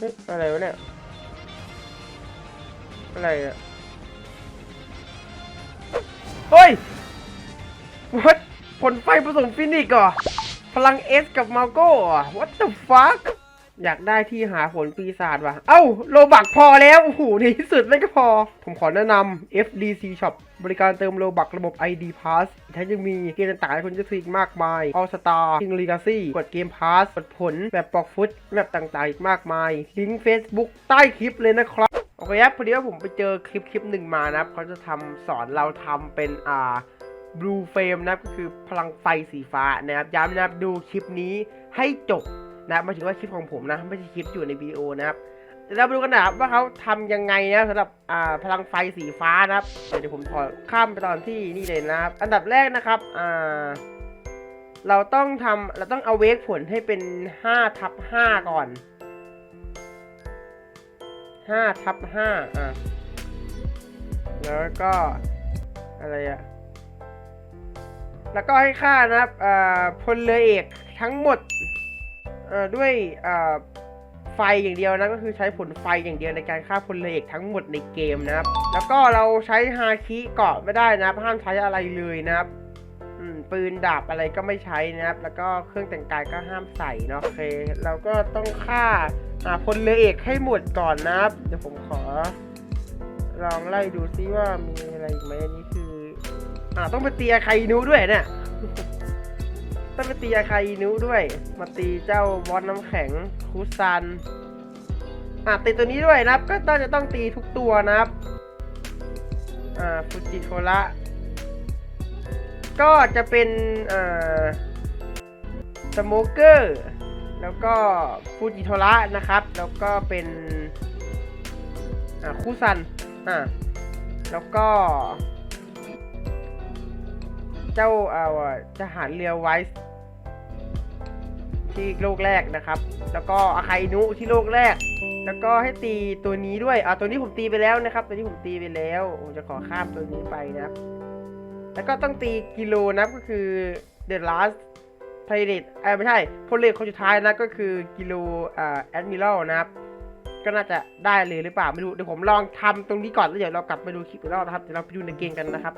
เฮ้ยอะไรวะเนี่ย อะไรอะเฮ้ยวัดผลไฟผสมฟินิกส์เหรอ พลังเอสกับมาโก้เหรอ what the fuck อยากได้ที่หาผลปีศาจว่ะ เอ้า โลบักพอแล้ว โอ้โหในที่สุดไม่ก็พอ ผมขอแนะนำ FDC Shop บริการเติมโลบักระบบ ID Pass แถมยังมีเกมต่างๆให้คุณจะซื้ออีกมากมาย All Star King Legacy กดเกม Pass กดผลแบบปอกฟุตแบบต่างๆ อีกมากมาย ลิงก์ Facebook ใต้คลิปเลยนะครับ โอเคครับพอดีว่าผมไปเจอคลิปคลิปหนึ่งมานะครับเขาจะทำสอนเราทำเป็นอ่า blue frame นะครับก็คือพลังไฟสีฟ้านะครับย้ำนะครับดูคลิปนี้ให้จบ นะครับหมายถึงว่าคลิปของผมนะ ไม่ใช่คลิปอยู่ในวิดีโอนะครับเรามาดูกันนะครับว่าเขาทำยังไงนะสำหรับอ่าพลังไฟสีฟ้านะครับเดี๋ยวผมขอข้ามไปตอนที่นี่เลยนะครับ อันดับแรกนะครับอ่าเราต้องทำเราต้องเอาเวกผลให้เป็น5ทับ5ก่อน5ทับ5อะแล้วก็อะไรอะแล้วก็ให้ค่านะครับอ่าพลเรือเอกทั้งหมด ด้วยไฟอย่างเดียวนะก็คือใช้ผลไฟอย่างเดียวในการฆ่าพลเรือเอกทั้งหมดในเกมนะครับ แล้วก็เราใช้ฮาคิเกาะไม่ได้นะห้ามใช้อะไรเลยนะครับปืนดาบอะไรก็ไม่ใช้นะครับ แล้วก็เครื่องแต่งกายก็ห้ามใส่เนาะโอเคเราก็ต้องฆ่าพลเรือเอกให้หมดก่อนนะครับเดี๋ยวผมขอ ลองไล่ดูซิว่ามีอะไรอีกไหมอันนี้คืออ่าต้องไปเตีอาคาอินุด้วยเนี่ย ต้องไปตีอาคาอินุด้วย มาตีเจ้าบอสน้ำแข็งคุซันอ่าตีตัวนี้ด้วยนะครับ ก็ต้องจะต้องตีทุกตัวนะครับ อ่าฟูจิโทระก็จะเป็นอ่าสโมเกอร์ แล้วก็ฟูจิโทระนะครับ แล้วก็เป็นอ่าคุซันอ่าแล้วก็ เจ้าเอาอะทหารเรือไวส์ ที่โลกแรกนะครับ แล้วก็อาคาอินุที่โลกแรก แล้วก็ให้ตีตัวนี้ด้วยอ่าตัวนี้ผมตีไปแล้วนะครับ ตัวนี้ผมตีไปแล้วผมจะขอข้ามตัวนี้ไปนะครับ แล้วก็ต้องตีกิโลนะครับก็คือ The Last Pirate เอ้ไม่ใช่พลเรือคนสุดท้ายนะก็คือกิโลอ่าแอดมิรัลนะครับก็น่าจะได้เลยหรือเปล่าไม่รู้เดี๋ยวผมลองทำตรงนี้ก่อนแล้วเดี๋ยวเรากลับไปดูคลิปอีกรอบนะครับเดี๋ยวเราไปดูในเกมกันนะครับ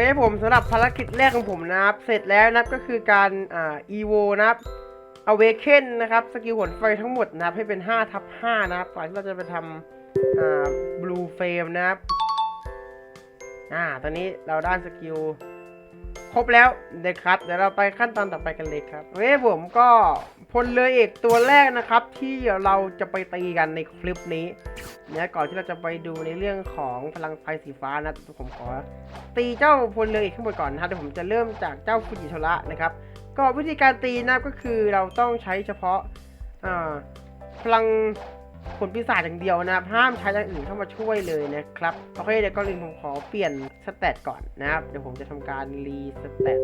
โอเคผมสำหรับภารกิจแรกของผมนะครับ เสร็จแล้วนะครับก็คือการอ่าอีโวนะครับเอาเวเคนนะครับสกิลหนไฟทั้งหมดนะครับให้เป็น5ทับ5นะครับก่อนที่เราจะไปทำอ่าบลูเฟรมนะครับอ่าตอนนี้เราได้สกิล ครบแล้วนะครับเดี๋ยวเราไปขั้นตอนต่อไปกันเลยครับโอเคผมก็พลเรือเอกตัวแรกนะครับ ที่เราจะไปตีกันในคลิปนี้เนี่ยก่อนที่เราจะไปดูในเรื่องของพลังไฟสีฟ้านะผมขอ ตีเจ้าพลเรือเอกขึ้นไปก่อนนะครับเดี๋ยวผมจะเริ่มจากเจ้าฟูจิโทระนะครับ ก็วิธีการตีนะก็คือเราต้องใช้เฉพาะอ่าพลัง ผลปีศาจอย่างเดียวนะครับ ห้ามใช้อย่างอื่นเข้ามาช่วยเลยนะครับ โอเคเดี๋ยวก่อนอื่นผมขอเปลี่ยนสเตตก่อนนะครับ เดี๋ยวผมจะทำการรีสเตต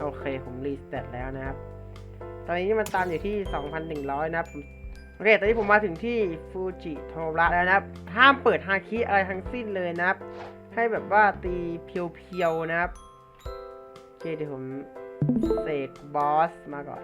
โอเคผมรีสเตตแล้วนะครับ ตอนนี้มันตามอยู่ที่ 2,100 นะครับโอเค ตอนนี้ผมมาถึงที่ฟูจิโทระแล้วนะครับ ห้ามเปิดฮาคิอะไรทั้งสิ้นเลยนะครับ ให้แบบว่าตีเพียวๆนะครับโอเคเดี๋ยวผมเสกบอสมาก่อน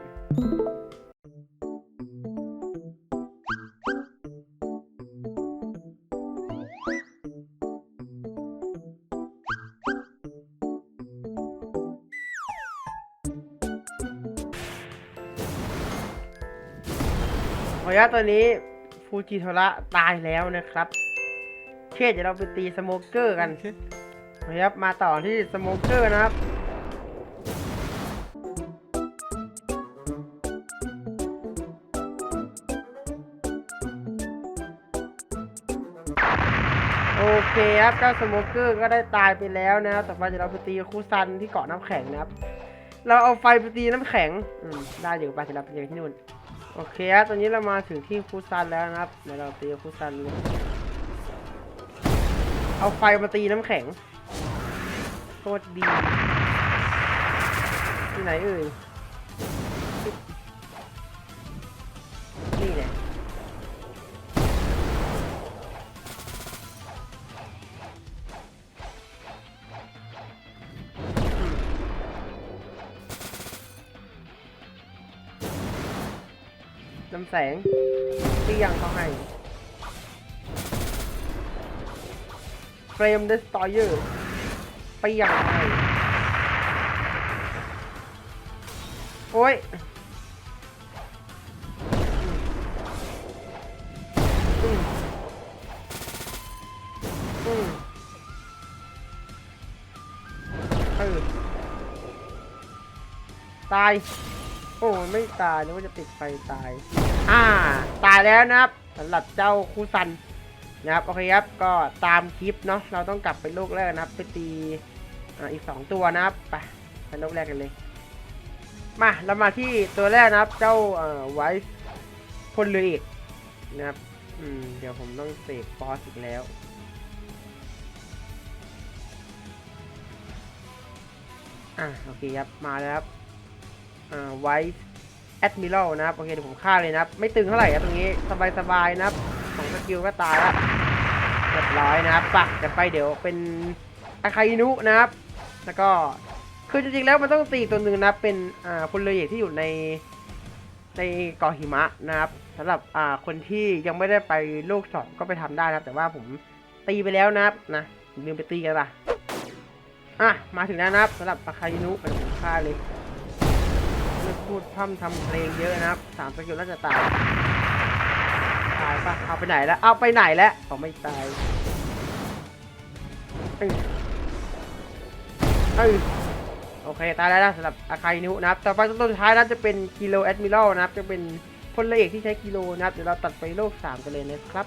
ขออนุญาตตัวนี้ฟูจิโทระตายแล้วนะครับโอเคเดี๋ยวเราไปตีสโมเกอร์กันนะครับมาต่อที่สโมเกอร์นะครับโอเคครับเจ้าสโมเกอร์ก็ได้ตายไปแล้วนะครับแต่อไปเดี๋ยวเราไปตีคูซันที่เกาะน้ำแข็งนะครับ เราเอาไฟไปตีน้ำแข็ง อืมได้เดี๋ยวไปเดี๋ยวเราไปเจอที่นู่น โอเคครับตอนนี้เรามาถึงที่คูซันแล้วนะครับ เดี๋ยวเราตีคูซันเลยเอาไฟมาตีน้ำแข็งโคตรดีที่ไหนเอ่ย น้ำแสงที่ยังเขาให้เฟรมเดสตอยเออร์ไปยังไงโอ้ยตาย โอ้ไม่ตายนึกว่าจะติดไฟตาย อ่า ตายแล้วนะครับสำหรับเจ้าคูซันนะครับโอเคครับก็ตามคลิปเนาะเราต้องกลับไปโลกแรกนะครับไปตีอ่าอีกสองตัวนะครับไปไปโลกแรกกันเลย มาเรามาที่ตัวแรกนะครับ เจ้าเอ่อไวส์พลเรือเอกนะครับอืมเดี๋ยวผมต้องเสกฟอสอีกแล้วอ่าโอเคครับมาแล้วครับ ไวส์แอดมิรัลนะครับ โอเคเดี๋ยวผมฆ่าเลยนะครับ ไม่ตึงเท่าไหร่ครับตรงนี้สบายๆนะครับของสกิลก็ตายละเรียบร้อยนะครับปักกันไปเดี๋ยวเป็นอาคาอินุนะครับ แล้วก็คือจริงๆแล้วมันต้องตีตัวหนึ่งนะเป็นอ่าพลเรือเอกที่อยู่ในในเกาะหิมะนะครับสำหรับอ่าคนที่ยังไม่ได้ไปโลกสองก็ไปทำได้นะครับ แต่ว่าผมตีไปแล้วนะครับนะลืมไปตีกันละอะมาถึงแล้วนะครับสำหรับอาคาอินุเป็นผมฆ่าเลย พูดพร่ำทำเพลงเยอะนะครับสามสกิลน่าจะตายตายปะเอาไปไหนแล้วเอาไปไหนแล้วเขาไม่ตายเอ้ยเอ้ยโอเคตายแล้วนะสำหรับอาคาอินุนะครับต่อไปตัวสุดท้ายนะจะเป็นกิโลแอดมิรัลนะครับจะเป็นพลเรือเอกที่ใช้กิโลนะครับเดี๋ยวเราตัดไปโลกสามกันเลยนะครับ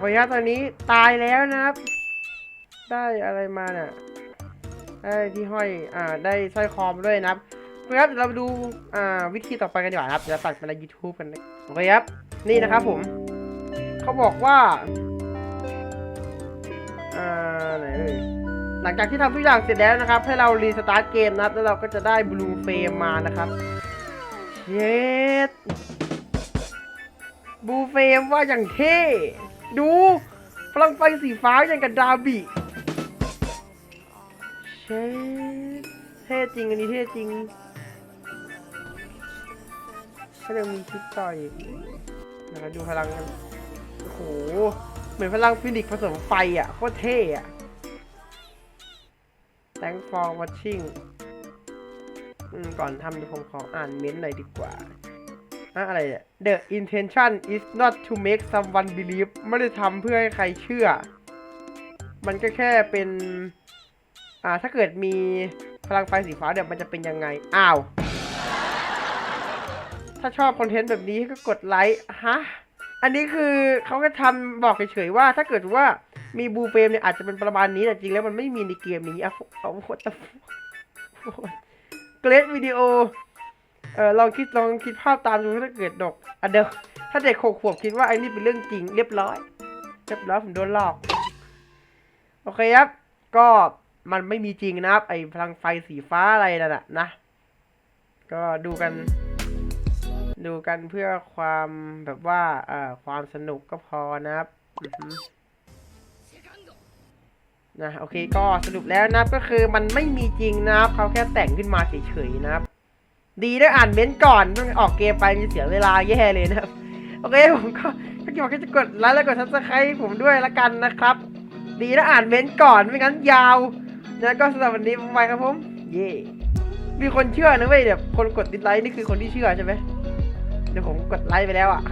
โอเคครับตอนนี้ตายแล้วนะครับ ได้อะไรมาเนี่ยได้ที่ห้อยอ่าได้สร้อยคอมด้วยนะครับเครับเดี๋ยวเราไปดูอ่าวิธีต่อไปกันดีกว่าครับเดี๋ยวตัดไปใน YouTube กันนะโอเคครับนี่นะครับผมเขาบอกว่าอ่าไหนเอ่ยหลังจากที่ทำทุกอย่างเสร็จแล้วนะครับ ให้เรารีสตาร์ทเกมนะครับ แล้วเราก็จะได้บลูเฟรมมานะครับเย็ดบลูเฟรมว่าอย่างเท่ ดูพลังไฟสีฟ้าอย่างกับดาบิเชดเท่จริงอันนี้เท่จริงก็ยังมีคลิปต่อยนะครับดูพลังกันโอ้โห เหมือนพลังฟินิกผสมไฟอะ โคตรเท่อะ Thanks for watching อืมก่อนทำดี๋ยวผมขออ่านเม้นต์หน่อยดีกว่า อะอะไรเนี่ย The intention is not to make someone believe ไม่ได้ทำเพื่อให้ใครเชื่อ มันก็แค่เป็น อ่า ถ้าเกิดมีพลังไฟสีฟ้าเดี๋ยวมันจะเป็นยังไง อ้าว ถ้าชอบคอนเทนต์แบบนี้ก็กดไลค์ ฮะ อันนี้คือเขาก็ทำบอกเฉยๆว่า ถ้าเกิดว่ามีบูเฟมเนี่ยอาจจะเป็นประมาณนี้แต่จริงแล้วมันไม่มีในเกมนี้อะเอาโคตรเกรดวิดีโอ เออลองคิดลองคิดภาพตามดูถ้าเกิดดกอะเดี๋ยวถ้าเด็กหกขวบคิดว่าไอ้นี่เป็นเรื่องจริงเรียบร้อยเรียบร้อยผมโดนหลอก โอเคครับ ก็มันไม่มีจริงนะครับ ไอ้พลังไฟสีฟ้าอะไรนั่นนะนะก็ดูกัน ดูกันเพื่อความแบบว่าเอ่อความสนุกก็พอนะครับนะโอเคก็สรุปแล้วนะครับก็คือมันไม่มีจริงนะครับเขาแค่แต่งขึ้นมาเฉยๆนะครับ ดีได้อ่านเม้นต์ก่อนต้องออกเกมไปจะเสียเวลาแย่เลยนะครับ โอเคผมก็ถ้าเกิดว่าจะกดไลค์แล้วกดซับสไครต์ผมด้วยละกันนะครับ ดีนะอ่านเม้นต์ก่อนไม่งั้นยาวนะก็สำหรับวันนี้ไปครับผม เย่มีคนเชื่อนะเว้ยเดี๋ยวคนกดดิสไลค์นี่คือคนที่เชื่อใช่ไหมเดี๋ยวผมกดไลค์ไปแล้วอะ